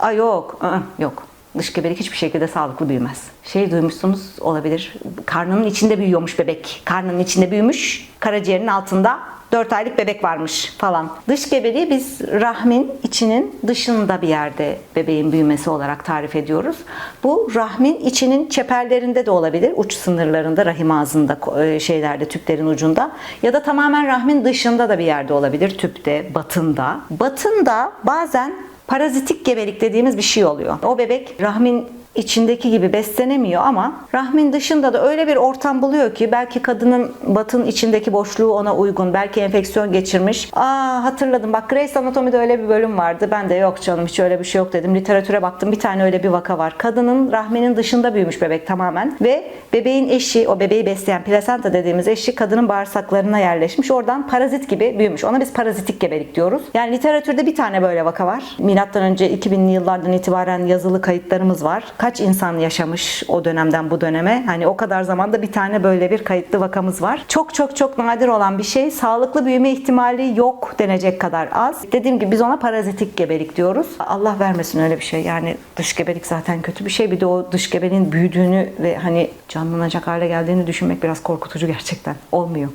Aa, yok, ı-ı, yok. Dış gebelik hiçbir şekilde sağlıklı büyümez. Şey duymuşsunuz olabilir. Karnının içinde büyüyormuş bebek. Karnının içinde büyümüş. Karaciğerin altında 4 aylık bebek varmış falan. Dış gebeliği biz rahmin içinin dışında bir yerde bebeğin büyümesi olarak tarif ediyoruz. Bu rahmin içinin çeperlerinde de olabilir. Uç sınırlarında, rahim ağzında e, şeylerde, tüplerin ucunda. Ya da tamamen rahmin dışında da bir yerde olabilir. Tüpte, batında. Batında bazen parazitik gebelik dediğimiz bir şey oluyor. O bebek rahmin içindeki gibi beslenemiyor ama rahmin dışında da öyle bir ortam buluyor ki belki kadının batın içindeki boşluğu ona uygun. Belki enfeksiyon geçirmiş. Aa hatırladım bak Grey's Anatomy'de öyle bir bölüm vardı. Ben de yok canım hiç öyle bir şey yok dedim. Literatüre baktım bir tane öyle bir vaka var. Kadının rahminin dışında büyümüş bebek tamamen ve bebeğin eşi o bebeği besleyen plasenta dediğimiz eşi kadının bağırsaklarına yerleşmiş. Oradan parazit gibi büyümüş. Ona biz parazitik gebelik diyoruz. Yani literatürde bir tane böyle vaka var. Milattan önce 2000'li yıllardan itibaren yazılı kayıtlarımız var. Kaç insan yaşamış o dönemden bu döneme? Hani o kadar zamanda bir tane böyle bir kayıtlı vakamız var. Çok çok çok nadir olan bir şey. Sağlıklı büyüme ihtimali yok denecek kadar az. Dediğim gibi biz ona parazitik gebelik diyoruz. Allah vermesin öyle bir şey. Yani dış gebelik zaten kötü bir şey. Bir de o dış gebeliğin büyüdüğünü ve hani canlanacak hale geldiğini düşünmek biraz korkutucu gerçekten. Olmuyor.